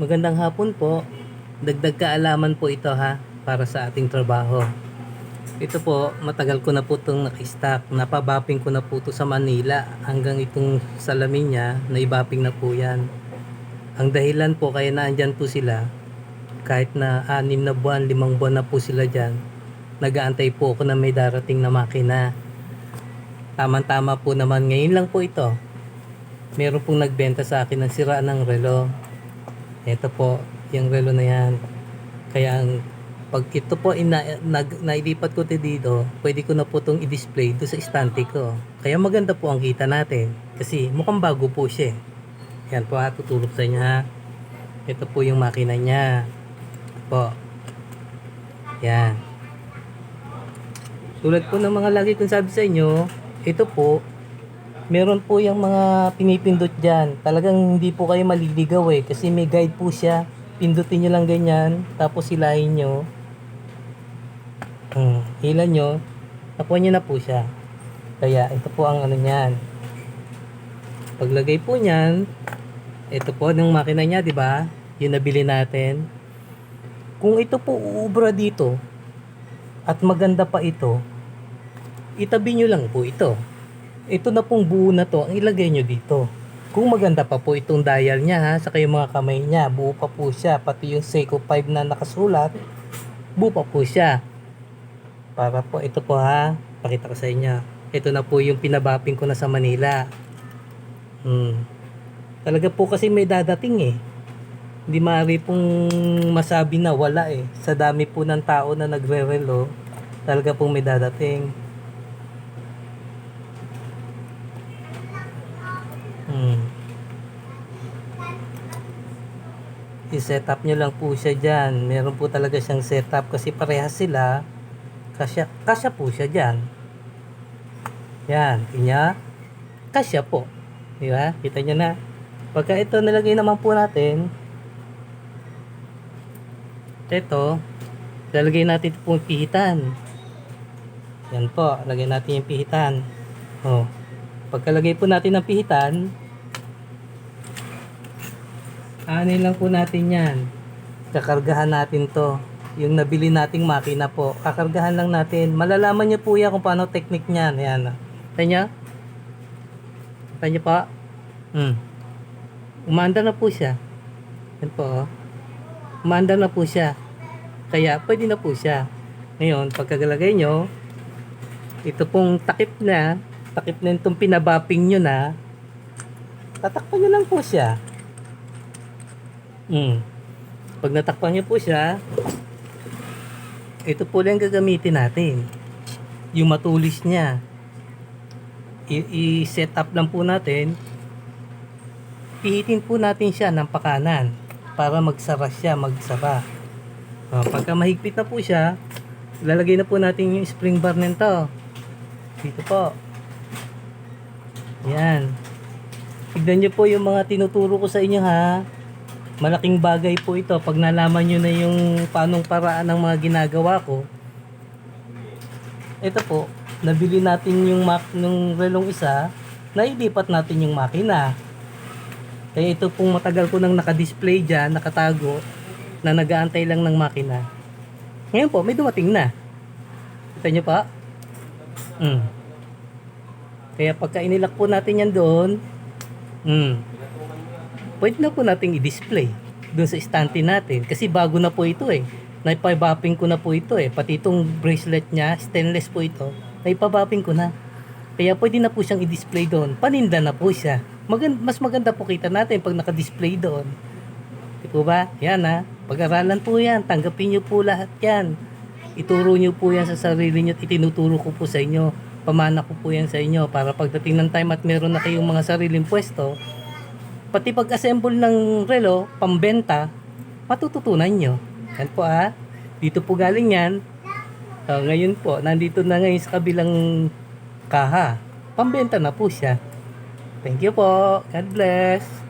Magandang hapon po. Dagdag kaalaman po ito ha para sa ating trabaho. Ito po, matagal ko na po itong nakastock. Napabapping ko na po ito sa Manila hanggang itong salamin niya, naibapping na po yan. Ang dahilan po kaya naandyan po sila, kahit na anim na buwan, limang buwan na po sila dyan, nagaantay po ako na may darating na makina. Tama-tama po naman ngayon lang po ito. Meron pong nagbenta sa akin ng sira ng relo. Ito po, yung relo na yan. Kaya ang pag ito po ina, nag, nailipat ko to dito, pwede ko na po itong i-display doon sa istante ko. Kaya maganda po ang kita natin. Kasi mukhang bago po siya. eh. Yan po ha, tutulog sa inyo ha. Ito po yung makina niya. Ito po. Yan. Tulad po ng mga lagi kong sabi sa inyo, ito po, meron po yung mga pinipindot dyan. Talagang hindi po kayo maliligaw eh. Kasi may guide po siya. Pindutin nyo lang ganyan. Tapos hilahin nyo. Hmm, hila nyo. Nakuha nyo na po siya. Kaya ito po ang ano niyan. Paglagay po niyan, ito po ng makina niya, di ba? Yung nabili natin. Kung ito po uubra dito, at maganda pa ito, itabi nyo lang po ito. Ito na pong buo na to, ang ilagay nyo dito. Kung maganda pa po itong dial niya ha, sa yung mga kamay niya, buo pa po siya. Pati yung Seiko 5 na nakasulat, buo pa po siya. Para po, ito po ha, pakita ko sa inyo. Ito na po yung pinabapping ko na sa Manila. Hmm. Talaga po kasi may dadating eh. Hindi maaari pong masabi na wala eh. Sa dami po ng tao na nagre-relo, talaga pong may dadating. I-set up nyo lang po siya dyan. Meron po talaga siyang setup kasi parehas sila. Kasya, kasya po siya dyan. Yan, kanya. Kasya po. Di ba? Kita nyo na. Pagka ito nilagay naman po natin, ito, lalagay natin ito pong pihitan. Yan po, lagay natin yung pihitan. Oh. Pagkalagay po natin ng pihitan, Aanin lang po natin yan. Kakargahan natin to. Yung nabili nating makina po. Kakargahan lang natin. Malalaman niyo po yan kung paano technique niyan. Ayan. Kanya? Kanya pa? Hmm. Umanda na po siya. Yan po. Oh. Umanda na po siya. Kaya pwede na po siya. Ngayon, pagkagalagay nyo, ito pong takip na, takip na itong pinabapping nyo na, tatakpan nyo lang po siya. Mm. Pag natakpan niyo po siya, ito po lang gagamitin natin. Yung matulis niya. I-set up lang po natin. Pihitin po natin siya ng pakanan para magsara siya, magsara. Uh, pagka mahigpit na po siya, lalagay na po natin yung spring bar nito. Dito po. Yan. Tignan niyo po yung mga tinuturo ko sa inyo ha malaking bagay po ito. Pag nalaman nyo na yung paanong paraan ng mga ginagawa ko ito po nabili natin yung mak ng relong isa nailipat natin yung makina. Kaya ito pong matagal ko nang nakadisplay dyan nakatago na nagaantay lang ng makina. Ngayon po may dumating na. Kita nyo pa? Mm. kaya pagka inilak po natin yan doon mm, pwede na po nating i-display doon sa istante natin kasi bago na po ito eh. Naipabapping ko na po ito eh. Pati itong bracelet niya stainless po ito naipabapping ko na. Kaya pwede na po siyang i-display doon. Paninda na po siya. Magand mas maganda po kita natin pag naka-display doon. Di po ba? yan ha pag-aralan po yan. Tanggapin nyo po lahat yan. Ituro nyo po yan sa sarili nyo at itinuturo ko po sa inyo. Pamana ko po yan sa inyo para pagdating ng time at meron na kayong mga sariling pwesto pati pag-assemble ng relo, pambenta, matututunan nyo. Yan po ah. Dito po galing yan. So, ngayon po, nandito na ngayon sa kabilang kaha. Pambenta na po siya. Thank you po. God bless.